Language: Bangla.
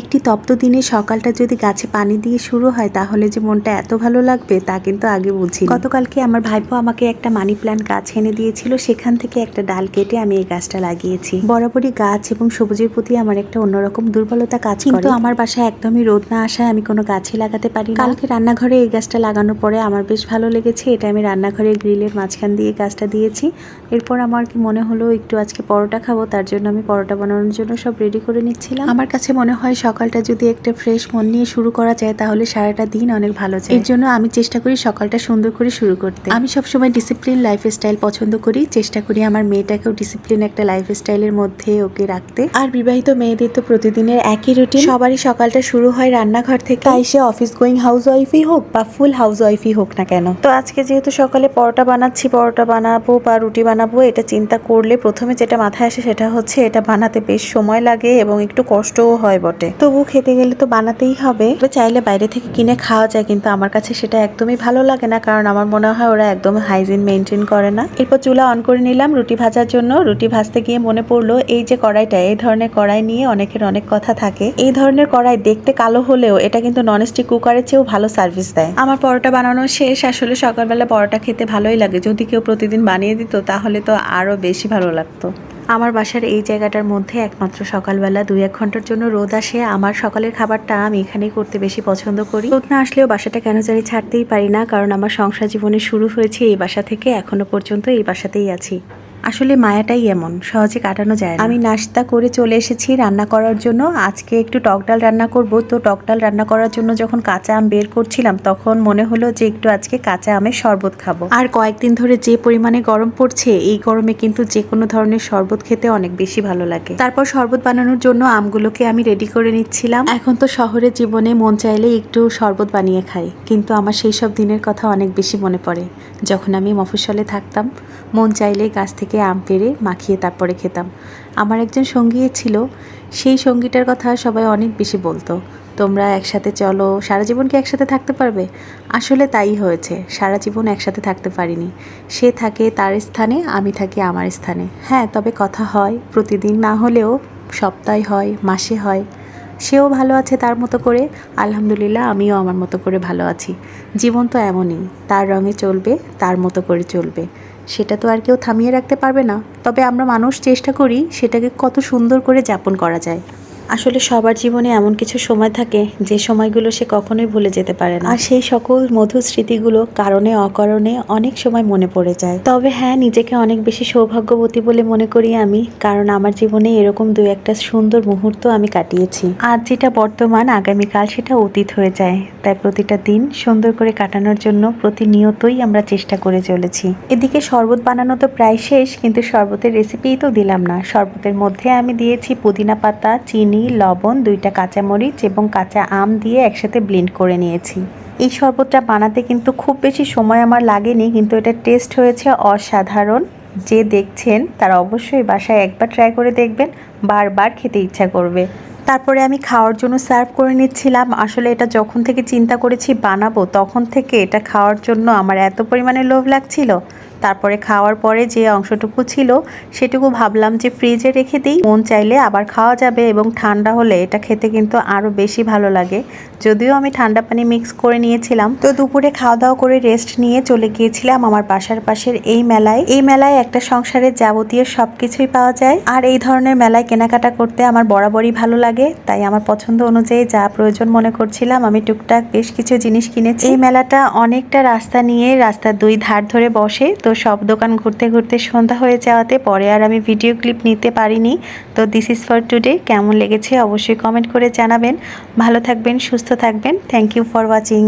একটি তপ্ত দিনে সকালটা যদি গাছে পানি দিয়ে শুরু হয়, তাহলে যে মনটা এত ভালো লাগবে তা কিন্তু আগে বুঝি গতকালকে আমার ভাইপো আমাকে একটা মানি প্ল্যান্ট গাছ এনে দিয়েছিল, সেখান থেকে একটা ডাল কেটে আমি এই গাছটা লাগিয়েছি। বরাবরই গাছ এবং সবুজের প্রতি আমার একটা অন্যরকম দুর্বলতা কাজ কিন্তু আমার বাসায় একদমই রোদ না আসায় আমি কোনো গাছই লাগাতে পারি কালকে রান্নাঘরে এই গাছটা লাগানোর পরে আমার বেশ ভালো লেগেছে। এটা আমি রান্নাঘরের গ্রিলের মাঝখান দিয়ে গাছটা দিয়েছি। এরপর আমার কি মনে হলো, একটু আজকে পরোটা খাব, তার জন্য আমি পরোটা বানানোর জন্য সব রেডি করে নিচ্ছিলাম। আমার কাছে মনে হয় সকালটা যদি একটা ফ্রেশ মন নিয়ে শুরু করা যায়, তাহলে সারাটা দিন অনেক ভালো যায়। এর জন্য আমি চেষ্টা করি সকালটা সুন্দর করে শুরু করতে। আমি সবসময় ডিসিপ্লিন লাইফ স্টাইল পছন্দ করি। চেষ্টা করি আমার মেয়েটাকেও ডিসিপ্লিন একটা লাইফ স্টাইলের মধ্যে ওকে রাখতে। আর বিবাহিত মেয়েদের তো প্রতিদিনের একই রুটিন সবারই সকালটা শুরু হয় রান্নাঘর থেকে। তাই সে অফিস গোয়িং হাউস ওয়াইফই হোক বা ফুল হাউস ওয়াইফই হোক না কেন। তো আজকে যেহেতু সকালে পরোটা বানাচ্ছি, পরোটা বানাবো বা রুটি বানাবো, এটা চিন্তা করলে প্রথমে যেটা মাথায় আসে সেটা হচ্ছে এটা বানাতে বেশ সময় লাগে এবং একটু কষ্টও হয় বটে। তবু খেতে গেলে তো বানাতেই হবে। চাইলে বাইরে থেকে কিনে খাওয়া যায়, কিন্তু আমার কাছে সেটা একদমই ভালো লাগে না, কারণ আমার মনে হয় ওরা একদম হাইজিন মেনটেন করে না। এরপর চুলা অন করে নিলাম রুটি ভাজার জন্য। রুটি ভাজতে গিয়ে মনে পড়ল, এই যে কড়াইটা, এই ধরনের কড়াই নিয়ে অনেকের অনেক কথা থাকে। এই ধরনের কড়াই দেখতে কালো হলেও এটা কিন্তু ননস্টিক কুকারের চেয়েও ভালো সার্ভিস দেয়। আমার পরোটা বানানো শেষ। আসলে সকালবেলা পরোটা খেতে ভালোই লাগে। যদি কেউ প্রতিদিন বানিয়ে দিত, তাহলে তো আরও বেশি ভালো লাগতো। আমার বাসার এই জায়গাটার মধ্যে একমাত্র সকালবেলা দুই এক ঘণ্টার জন্য রোদ আসে। আমার সকালের খাবারটা আমি এখানেই করতে বেশি পছন্দ করি। রোদ না আসলেও বাসাটা কেন জানি ছাড়তেই পারি না, কারণ আমার সংসার জীবনে শুরু হয়েছে এই বাসা থেকে এখনও পর্যন্ত এই বাসাতেই আছি। আসলে মায়াটাই এমন সহজে কাটানো যায় আমি নাস্তা করে চলে এসেছি রান্না করার জন্য। আজকে একটু টক ডাল রান্না করব। তো টক ডাল রান্না করার জন্য যখন কাঁচা আম বের করছিলাম তখন মনে হলো যে একটু আজকে কাঁচা আমের শরবত খাব। আর কয়েকদিন ধরে যে পরিমাণে গরম পড়ছে এই গরমে কিন্তু যে কোনো ধরনের শরবত খেতে অনেক বেশি ভালো লাগে। তারপর শরবত বানানোর জন্য আমগুলোকে আমি রেডি করে নিচ্ছিলাম। এখন তো শহরের জীবনে মন চাইলে একটু শরবত বানিয়ে খাই কিন্তু আমার সেই সব দিনের কথা অনেক বেশি মনে পড়ে। যখন আমি মফস্বলে থাকতাম মন চাইলে গাছ থেকে আম পেড়ে মাখিয়ে তারপরে খেতাম। আমার একজন সঙ্গী ছিল, সেই সঙ্গীটার কথা সবাই অনেক বেশি বলতো। তোমরা একসাথে চলো, সারা জীবন কি একসাথে থাকতে পারবে? আসলে তাই হয়েছে, সারা জীবন একসাথে থাকতে পারিনি। সে থাকে তার স্থানে, আমি থাকি আমার স্থানে। হ্যাঁ তবে কথা হয়, প্রতিদিন না হলেও সপ্তাহে হয়, মাসে হয়। সেও ভালো আছে তার মতো করে, আলহামদুলিল্লাহ আমিও আমার মতো করে ভালো আছি। জীবন তো এমনই, তার রঙে চলবে, তার মতো করে চলবে। সেটা তো আর কেউ থামিয়ে রাখতে পারবে না। তবে আমরা মানুষ চেষ্টা করি সেটাকে কত সুন্দর করে যাপন করা যায়। আসলে সবার জীবনে এমন কিছু সময় থাকে যে সময়গুলো সে কখনোই ভুলে যেতে পারে না। আর সেই সকল মধুর স্মৃতিগুলো কারণে অকারণে অনেক সময় মনে পড়ে যায়। তবে হ্যাঁ নিজেকে অনেক বেশি সৌভাগ্যবতী বলে মনে করি আমি কারণ আমার জীবনে এরকম দু একটা সুন্দর মুহূর্ত আমি কাটিয়েছি। আজ যেটা বর্তমান আগামীকাল সেটা অতীত হয়ে যায়। তাই প্রতিটা দিন সুন্দর করে কাটানোর জন্য প্রতিনিয়তই আমরা চেষ্টা করে চলেছি। এদিকে শরবত বানানো তো প্রায় শেষ কিন্তু শরবতের রেসিপিই তো দিলাম না। শরবতের মধ্যে আমি দিয়েছি পুদিনা পাতা চিনি, লবণ, দুইটা কাঁচামরিচ এবং কাঁচা আম দিয়ে একসাথে ব্লেন্ড করে নিয়েছি। এই শরবতটা বানাতে কিন্তু খুব বেশি সময় আমার লাগেনি, কিন্তু এটা টেস্ট হয়েছে অসাধারণ। যে দেখছেন তারা অবশ্যই বাসায় একবার ট্রাই করে দেখবেন, বারবার খেতে ইচ্ছা করবে। তারপরে আমি খাওয়ার জন্য সার্ভ করে নিচ্ছিলাম। আসলে এটা যখন থেকে চিন্তা করেছি বানাবো, তখন থেকে এটা খাওয়ার জন্য আমার এত পরিমাণে লোভ লাগছিল। তারপরে খাওয়ার পরে যে অংশটুকু ছিল, সেটুকু ভাবলাম যে ফ্রিজে রেখে দিই। মন চাইলে আবার খাওয়া যাবে এবং ঠান্ডা হলে এটা খেতে কিন্তু আরও বেশি ভালো লাগে। যদিও আমি ঠান্ডা পানি মিক্স করে নিয়েছিলাম। তো দুপুরে খাওয়া দাওয়া করে রেস্ট নিয়ে চলে গিয়েছিলাম আমার বাসার পাশের এই মেলায়। এই মেলায় একটা সংসারের যাবতীয় সব কিছুই পাওয়া যায়। আর এই ধরনের মেলায় কেনাকাটা করতে আমার বরাবরই ভালো লাগে। তাই আমার পছন্দ অনুযায়ী যা প্রয়োজন মনে করছিলাম, আমি টুকটাক বেশ কিছু জিনিস কিনেছি। এই মেলাটা অনেকটা রাস্তা নিয়ে রাস্তার দুই ধার ধরে বসে। তো সব দোকান ঘুরতে ঘুরতে সন্ধ্যা হয়ে যাওয়াতে পরে আর আমি ভিডিও ক্লিপ নিতে পারিনি। তো দিস ইজ ফর টুডে কেমন লেগেছে অবশ্যই কমেন্ট করে জানাবেন। ভালো থাকবেন, সুস্থ থাকবেন। Thank you for watching